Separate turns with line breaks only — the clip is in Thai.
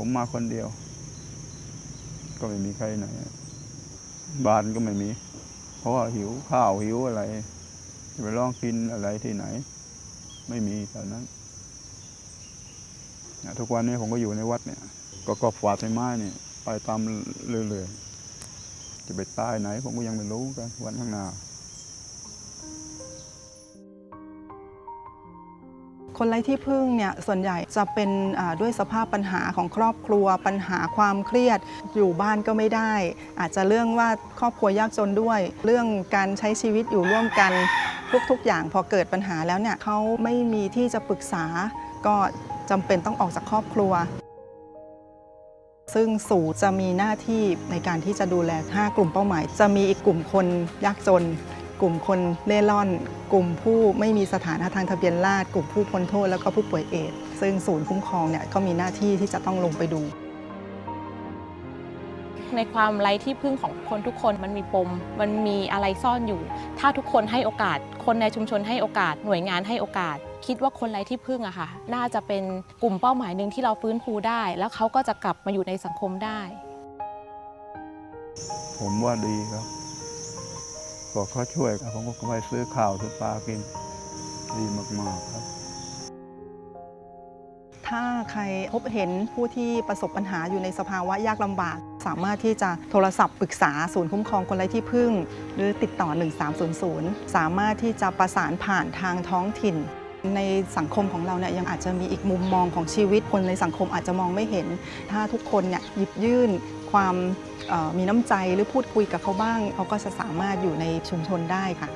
ผมมาคนเดียว ก็ไม่มีใครไหน บ้านก็ไม่มี เพราะว่าหิวข้าวหิวอะไร จะไปลองกินอะไรที่ไหน ไม่มีแถวนั้นเนี่ยทุกวันนี้ผมก็อยู่ในวัดเนี่ย ก็ก็ฝาดไม้ไม้เนี่ยไปตามเรื่อยๆจะไปตายไหน ผมก็ยังไม่รู้กันวันข้างหน้า
คนไร้ที่พึ่งเนี่ยส่วนใหญ่จะเป็นด้วยสภาพปัญหาของครอบครัว ปัญหาความเครียด อยู่บ้านก็ไม่ได้ อาจจะเรื่องว่าครอบครัวยากจนด้วย เรื่องการใช้ชีวิตอยู่ร่วมกันทุกๆอย่างพอเกิดปัญหาแล้วเนี่ยเขาไม่มีที่จะปรึกษา ก็จำเป็นต้องออกจากครอบครัว ซึ่งสูจะมีหน้าที่ในการที่จะดูแล 5 กลุ่มเป้าหมาย จะมีอีกกลุ่มคนยากจน กลุ่มคนเล่ร่อน กลุ่มผู้ไม่มีสถานะทางทะเบียนราษฎร์กลุ่มผู้พ้นโทษแล้วก็ผู้ป่วยเอดส์ซึ่งศูนย์คุ้มครองเนี่ยก็มีหน้าที่ที่จะต้องลงไปดู
ในความไร้ที่พึ่งของคนทุกคนมันมีปม มันมีอะไรซ่อนอยู่ ถ้าทุกคนให้โอกาส คนในชุมชนให้โอกาส หน่วยงานให้โอกาส คิดว่าคนไร้ที่พึ่งอะค่ะ น่าจะเป็นกลุ่มเป้าหมายหนึ่งที่เราฟื้นฟูได้ แล้วเขาก็จะกลับมาอยู่ในสังคมได้
ผมว่าดีครับ ก็เขาช่วยผมก็ไปซื้อข้าวซื้อปลากินดีมากๆครับ
ถ้าใครพบเห็นผู้ที่ประสบปัญหาอยู่ในสภาวะยากลำบาก สามารถที่จะโทรศัพท์ปรึกษาศูนย์คุ้มครองคนไร้ที่พึ่ง หรือติดต่อ 1300 สามารถที่จะประสานผ่านทางท้องถิ่นในสังคมของเราเนี่ยยังอาจจะมีอีกมุมมองของชีวิตคนในสังคมอาจจะมองไม่เห็น ถ้าทุกคนเนี่ยหยิบยื่นความ มีน้ำใจหรือพูดคุยกับเขาบ้างเขาก็จะสามารถอยู่ในชุมชนได้ค่ะ